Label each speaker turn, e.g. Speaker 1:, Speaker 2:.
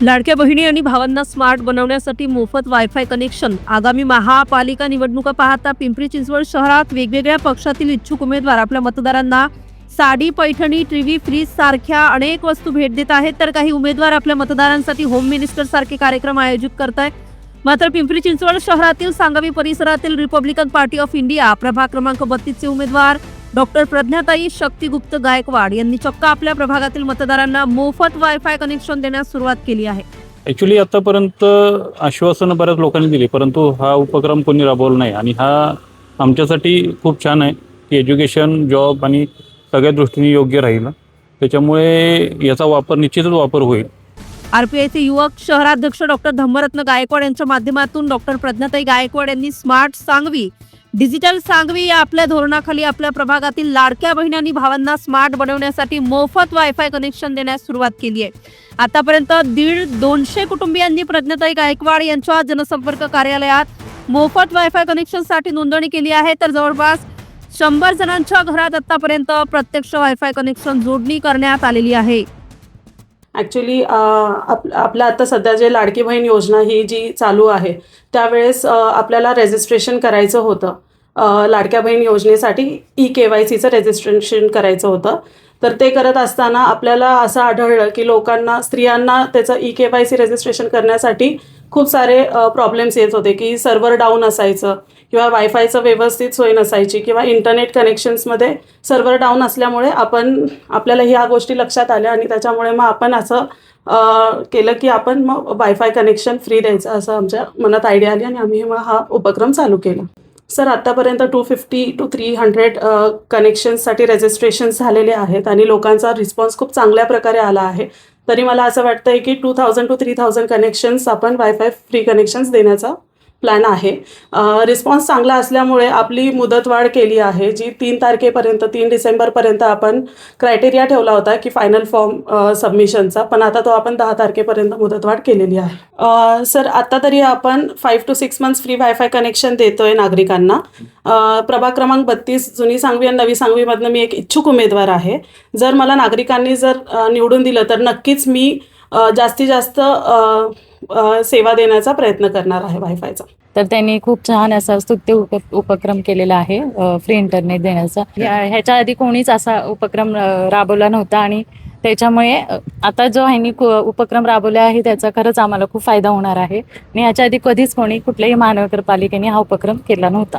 Speaker 1: लाडक्या बहिणी आणि भावांना स्मार्ट बनवण्यासाठी मोफत वायफाय कनेक्शन आगामी महापालिका निवडणुका पाहता पिंपरी चिंचवड शहरात वेगवेगळ्या पक्षातील इच्छुक उमेदवार आपल्या मतदारांना साडी पैठणी टीव्ही फ्रीज सारख्या अनेक वस्तू भेट देत आहेत. तर काही उमेदवार आपल्या मतदारांसाठी होम मिनिस्टर सारखे कार्यक्रम आयोजित करत आहेत मात्र पिंपरी चिंचवड शहरातील सांगावी परिसरातील रिपब्लिकन पार्टी ऑफ इंडिया प्रभाग क्रमांक बत्तीसचे उमेदवार डॉक्टर प्रज्ञाताई शक्तिगुप्त गायकवाड यांनी चक्क आपल्या प्रभागातील मतदारांना मोफत वायफाय कनेक्शन देण्यास सुरुवात केली आहे.
Speaker 2: ॲक्च्युली आतापर्यंत आश्वासनं बऱ्याच लोकांनी दिली परंतु हा उपक्रम कोणी राबवला नाही. आणि हा आमच्यासाठी खूप छान आहे की एज्युकेशन जॉब आणि सगळ्या दृष्टीने योग्य राहील. त्याच्यामुळे याचा वापर निश्चितच वापर होईल.
Speaker 1: आरपीआयचे युवक शहराध्यक्ष डॉक्टर धम्मरत्न गायकवाड यांच्या माध्यमातून डॉक्टर प्रज्ञाताई गायकवाड यांनी स्मार्ट सांगवी डिजिटल सांगवी या आपल्या धोरणाखाली आपल्या प्रभागातील लाडक्या बहिणी भावांना स्मार्ट बनवण्यासाठी मोफत वायफाय कनेक्शन देण्यास सुरुवात केली आहे. आतापर्यंत दीड दोनशे कुटुंबियांनी प्रज्ञाताई गायकवाड यांच्या जनसंपर्क कार्यालयात मोफत वायफाय कनेक्शनसाठी नोंदणी केली आहे. तर जवळपास शंभर जणांच्या घरात आतापर्यंत प्रत्यक्ष वायफाय कनेक्शन जोडणी करण्यात आलेली आहे.
Speaker 3: ॲक्च्युली आप आपलं आता सध्या जे लाडकी बहीण योजना ही जी चालू आहे त्यावेळेस आपल्याला रेजिस्ट्रेशन करायचं होतं. लाडक्या बहीण योजनेसाठी ई के वाय सीचं रेजिस्ट्रेशन करायचं होतं. तर ते करत असताना आपल्याला असं आढळलं की लोकांना स्त्रियांना त्याचं E K Y C registration करण्यासाठी खूप सारे प्रॉब्लेम्स येत होते की सर्व्हर डाऊन असायचं किंवा वायफायचं व्यवस्थित सोय नसायची किंवा इंटरनेट कनेक्शन्समध्ये सर्व्हर डाऊन असल्यामुळे आपण आपल्याला ह्या गोष्टी लक्षात आल्या आणि त्याच्यामुळे मग आपण असं केलं की आपण मग वायफाय कनेक्शन फ्री द्यायचं असं आमच्या मनात आयडिया आली आणि आम्ही मग हा उपक्रम चालू केला. सर आत्तापर्यंत two fifty two three hundred कनेक्शन्ससाठी registration झालेले आहेत आणि लोकांचा रिस्पॉन्स खूप चांगल्या प्रकारे आला आहे. तरी मला असं वाटतं आहे की two thousand to three thousand connections आपण वायफाय फ्री कनेक्शन्स देण्याचा प्लॅन आहे. रिस्पॉन्स चांगला असल्यामुळे आपली मुदतवाढ केली आहे जी तीन तारखेपर्यंत तीन डिसेंबरपर्यंत आपण क्रायटेरिया ठेवला होता की फायनल फॉर्म सबमिशनचा पण आता तो आपण दहा तारखेपर्यंत मुदतवाढ केलेली आहे. सर आत्ता तरी आपण five two six months free wifi connection देतो आहे नागरिकांना प्रभाग क्रमांक बत्तीस जुनी सांगवी आणि नवी सांगवीमधनं मी एक इच्छुक उमेदवार आहे. जर मला नागरिकांनी जर निवडून दिलं तर नक्कीच मी जास्तीत जास्त सेवा देण्याचा प्रयत्न करणार आहे वायफायचा.
Speaker 4: तर त्यांनी खूप छान असा स्तुत्य उप उपक्रम केलेला आहे फ्री इंटरनेट देण्याचा. ह्याच्या आधी कोणीच असा उपक्रम राबवला नव्हता आणि त्याच्यामुळे आता जो ह्यांनी कु- उपक्रम राबवला आहे त्याचा खरंच आम्हाला खूप फायदा होणार आहे. आणि याच्या आधी कधीच कोणी कुठल्याही महानगरपालिकेने हा उपक्रम केला नव्हता.